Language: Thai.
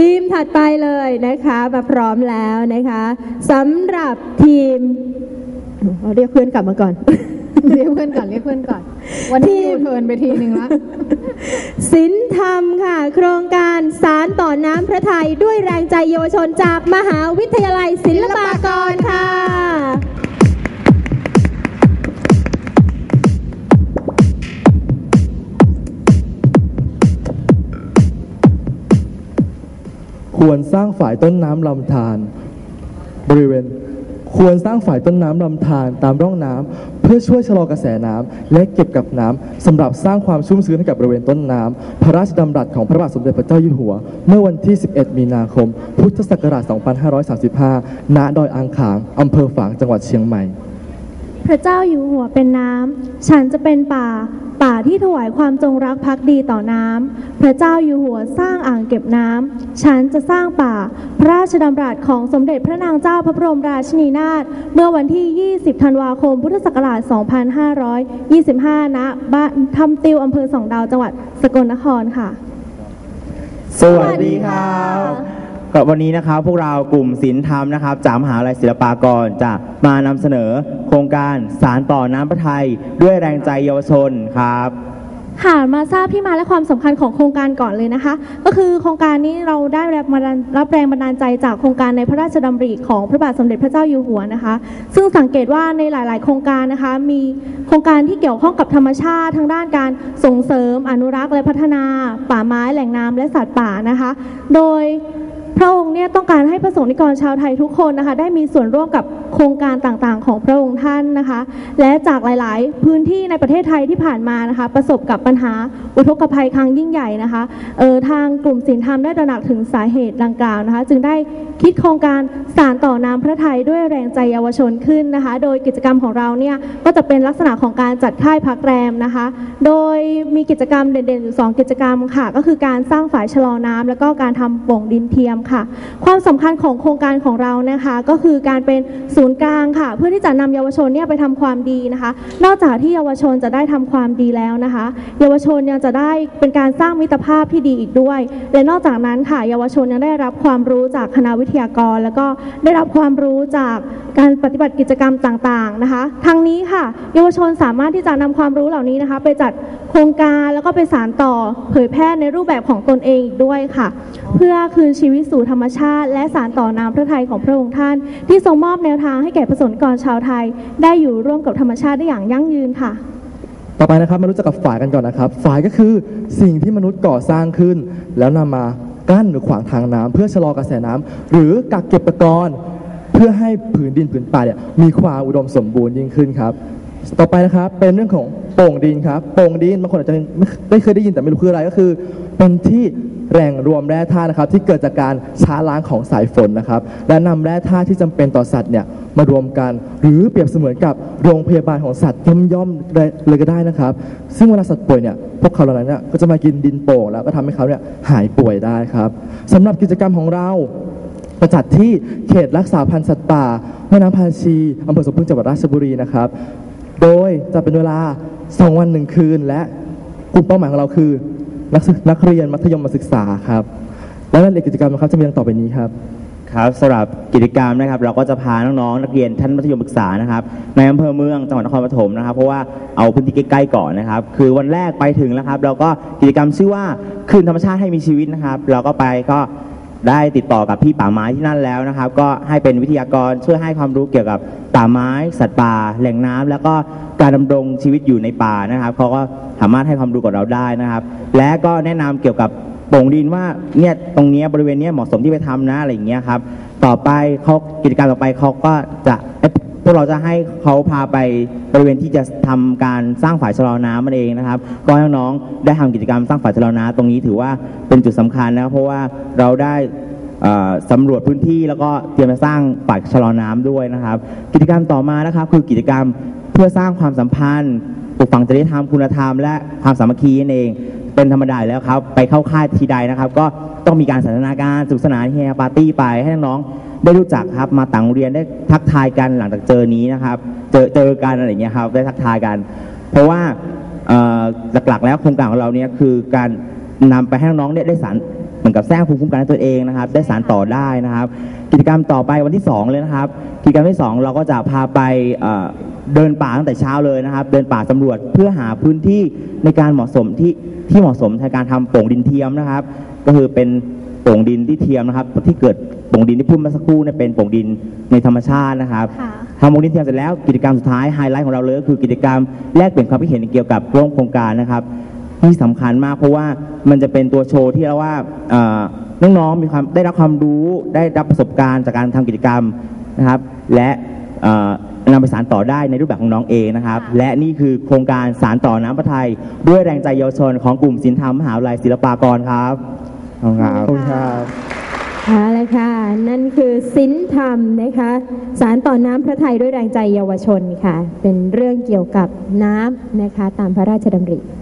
ทีมถัดไปเลยนะคะมาพร้อมแล้วนะคะสำหรับทีมเราเรียกเพื่อนกลับมาก่อน เรียกเพื่อนก่อนเรียกเพื่อนก่อน วันนี้ยูเทิร์นไปทีหนึ่งละสินธรรมค่ะ โครงการสารต่อน้ำพระไทยด้วยแรงใจเยาวชนจากมหาวิทยาลัยศิลปากรค่ะ ควรสร้างฝ่ายต้นน้ำลำธารบริเวณควรสร้างฝ่ายต้นน้ำลำธารตามร่องน้ำเพื่อช่วยชะลอกระแสน้ำและเก็บกับน้ำสำหรับสร้างความชุ่มชื้นให้กับบริเวณต้นน้ำพระราชดำรัสของพระบาทสมเด็จพระเจ้าอยู่หัว เมื่อวันที่ 11 มีนาคม พุทธศักราช 2535 ณ ดอยอ่างขางอำเภอฝาง จังหวัดเชียงใหม่ ระเจ้าอยู่หัวเป็นน้ำ ฉันจะเป็นป่า ป่าที่ถวายความจงรักภักดีต่อน้ำ พระเจ้าอยู่หัวสร้างอ่างเก็บน้ำ ฉันจะสร้างป่า พระราชดำรัสของสมเด็จพระนางเจ้าพระบรมราชินีนาถ เมื่อวันที่ 20 ธันวาคม พุทธศักราช 2525 ณ บ้านทำติวอำเภอสองดาว จังหวัดสกลนครค่ะ สวัสดีครับ กับวันนี้นะครับพวกเรากลุ่มศิลธรรมนะครับจากมหาลัยศิลปากรจะมานำเสนอโครงการสารต่อน้ำพระไทยด้วยแรงใจเยาวชนครับ ค่ะมาทราบที่มาและความสำคัญของโครงการก่อนเลยนะคะ ก็คือโครงการนี้เราได้รับมารับแรงบันดาลใจจากโครงการในพระราชดำริของพระบาทสมเด็จพระเจ้าอยู่หัวนะคะ ซึ่งสังเกตว่าในหลาย ๆ โครงการนะคะ มีโครงการที่เกี่ยวข้องกับธรรมชาติ ทางด้านการส่งเสริม อนุรักษ์และพัฒนา ป่าไม้แหล่งน้ำและสัตว์ป่านะคะ โดย ระองค์เนี่ยต้องการให้ประสงค์นิกรชาวไทยทุกคนนะคะได้มีส่วนร่วมกับโครงการต่างๆ ของพระองค์ท่านนะคะ และจากหลายๆ พื้นที่ในประเทศไทยที่ผ่านมานะคะ ประสบกับปัญหาอุทกภัยครั้งยิ่งใหญ่นะคะเออทางกลุ่มศิลธรรมได้ตระหนักถึงสาเหตุดังกล่าวนะคะ จึงได้คิดโครงการสารต่อน้ำพระไทยด้วยแรงใจเยาวชนขึ้นนะคะ โดยกิจกรรมของเราเนี่ยก็จะเป็นลักษณะของการจัดค่ายพักแรมนะคะ โดยมีกิจกรรมเด่นๆอยู่สองกิจกรรมค่ะ ก็คือการสร้างฝายชะลอน้ำแล้วก็การทำโป่งดินเทียมค่ะความสำคัญของโครงการของเรานะคะก็คือการเป็นศูนย์กลางค่ะ เพื่อที่จะนำเยาวชนเนี่ยไปทำความดีนะคะ นอกจากที่เยาวชนจะได้ทำความดีแล้วนะคะ เยาวชนยังจะได้เป็นการสร้างมิตรภาพที่ดีอีกด้วย และนอกจากนั้นค่ะ เยาวชนยังได้รับความรู้จากคณะวิทยากร แล้วก็ได้รับความรู้จากการปฏิบัติกิจกรรมต่างๆนะคะ ทั้งนี้ค่ะ เยาวชนสามารถที่จะนำความรู้เหล่านี้นะคะ ไปจัดโครงการแล้วก็ไปสานต่อเผยแพร่ในรูปแบบของตนเองอีกด้วยค่ะ เพื่อคืนชีวิตสู่ธรรมชาติ และสารต่อน้ำพระทัยของพระองค์ท่าน ที่ทรงมอบแนวทางให้แก่ประสงค์นิกรชาวไทย ได้อยู่ร่วมกับธรรมชาติได้อย่างยั่งยืนค่ะ ต่อไปนะครับมารู้จักกับฝ่ายกันก่อนนะครับฝ่ายก็คือสิ่งที่มนุษย์ก่อสร้างขึ้น แล้วนำมากั้นหรือขวางทางน้ำเพื่อชะลอกระแสน้ำหรือกักเก็บตะกอนเพื่อให้ผืนดินผืนป่าเนี่ยมีความอุดมสมบูรณ์ยิ่งขึ้นครับ ต่อไปนะครับเป็นเรื่องของโป่งดินครับโป่งดินบางคนอาจจะไม่เคยได้ยินแต่ไม่รู้คืออะไรก็คือ เป็นที่แหล่งรวมแร่ธาตุนะครับ ที่เกิดจากการช้าล้างของสายฝนนะครับ และนำแร่ธาตุที่จำเป็นต่อสัตว์เนี่ยมารวมกัน หรือเปรียบเสมือนกับโรงพยาบาลของสัตว์ย่อมๆเลยก็ได้นะครับ ซึ่งเวลาสัตว์ป่วยเนี่ยพวกเขาเหล่านั้นเนี่ยก็จะมากินดินโป่งแล้วก็ทำให้เขาเนี่ยหายป่วยได้ครับสำหรับกิจกรรมของเราประจัดที่เขตรักษาพันธุ์สัตว์ป่าแม่น้ำพาชีอำเภอสมพึ่งจังหวัดราชบุรีนะครับ โดยจะเป็นเวลา 2 วันหนึ่งคืน และกลุ่มเป้าหมายของเราคือ นักศึกนักเรียนมัธยมศึกษาครับ และรายละเอียดกิจกรรมนะครับจะมีดังต่อไปนี้ครับ ครับสำหรับกิจกรรมนะครับ เราก็จะพาน้องๆนักเรียนท่านมัธยมศึกษานะครับในอำเภอเมืองจังหวัดนครปฐมนะครับ เพราะว่าเอาพื้นที่ใกล้ๆก่อนนะครับ คือวันแรกไปถึงแล้วครับ เราก็กิจกรรมชื่อว่าคืนธรรมชาติให้มีชีวิตนะครับ เราก็ไปก็ ได้ติดต่อกับพี่ป่าไม้ที่นั่นแล้วนะครับ ก็ให้เป็นวิทยากรช่วยให้ความรู้เกี่ยวกับป่าไม้ สัตว์ป่า แหล่งน้ำแล้วก็การดำรงชีวิตอยู่ในป่านะครับเขาก็สามารถให้ความรู้กับเราได้นะครับ และก็แนะนำเกี่ยวกับโป่งดินว่าเนี่ยตรงนี้บริเวณนี้เหมาะสมที่ไปทำนะอะไรอย่างเงี้ยครับ ต่อไปเขากิจการต่อไปเขาก็จะ พวกเราจะให้เขาพาไปบริเวณที่จะทำการสร้างฝ่ายชะลอน้ำมันเองนะครับ ก็ให้น้องๆได้ทำกิจกรรมสร้างฝ่ายชะลอน้ำตรงนี้ถือว่าเป็นจุดสำคัญนะเพราะว่าเราได้สำรวจพื้นที่แล้วก็เตรียมจะสร้างฝ่ายชะลอน้ำด้วยนะครับ กิจกรรมต่อมานะครับ คือกิจกรรมเพื่อสร้างความสัมพันธ์ปลูกฝังจริยธรรมคุณธรรมและความสามัคคีนั่นเอง เป็นธรรมดาอยู่แล้วครับ ไปเข้าค่ายทีใดนะครับ ก็ต้องมีการสันทนาการสนุกสนานเฮฮาปาร์ตี้ไปให้น้องๆได้รู้จักครับมาต่างโรงเรียนได้ทักทายกันหลังจากเจอนี้นะครับ เจอเจอกันอะไรอย่างเงี้ยครับได้ทักทายกัน เพราะว่าหลักๆแล้วโครงการของเราเนี่ยคือการนำไปให้น้องๆเนี่ยได้สารเหมือนกับสร้างภูมิคุ้มกันให้ตัวเองนะครับ ได้สารต่อได้นะครับ กิจกรรมต่อไปวันที่ 2 เลยนะครับ กิจกรรมที่ 2 เราก็จะพาไป เอ่อเดินป่าตั้งแต่เช้าเลยนะครับ เดินป่าสำรวจเพื่อหาพื้นที่ในการเหมาะสมที่ที่เหมาะสมในการทำโป่งดินเทียมนะครับ ก็คือเป็นโป่งดินที่เทียมนะครับ ที่เกิดโป่งดินที่พูดเมื่อสักครู่เนี่ยเป็นโป่งดินในธรรมชาตินะครับค่ะทำโมงดินเทียมเสร็จแล้วกิจกรรมสุดท้ายไฮไลท์ของเราเลยก็คือกิจกรรมแลกเปลี่ยนความคิดเห็นเกี่ยวกับร่วมโครงการนะครับ ที่สำคัญมากเพราะว่ามันจะเป็นตัวโชว์ที่เราว่าเอ่อน้องๆมีความได้รับความรู้ได้รับประสบการณ์จากการทำกิจกรรมนะครับ และเอ่อ นำไปสารต่อได้ในรูปแบบของน้องเองนะครับ และนี่คือโครงการสารต่อน้ำพระทัยด้วยแรงใจเยาวชนของกลุ่มศิลธรรมมหาวิทยาลัยศิลปากรครับขอบคุณครับ ขอบคุณครับเอาละค่ะ นั่นคือสินธรรมนะคะ สารต่อน้ำพระทัยด้วยแรงใจเยาวชนค่ะ เป็นเรื่องเกี่ยวกับน้ำนะคะตามพระราชดำริ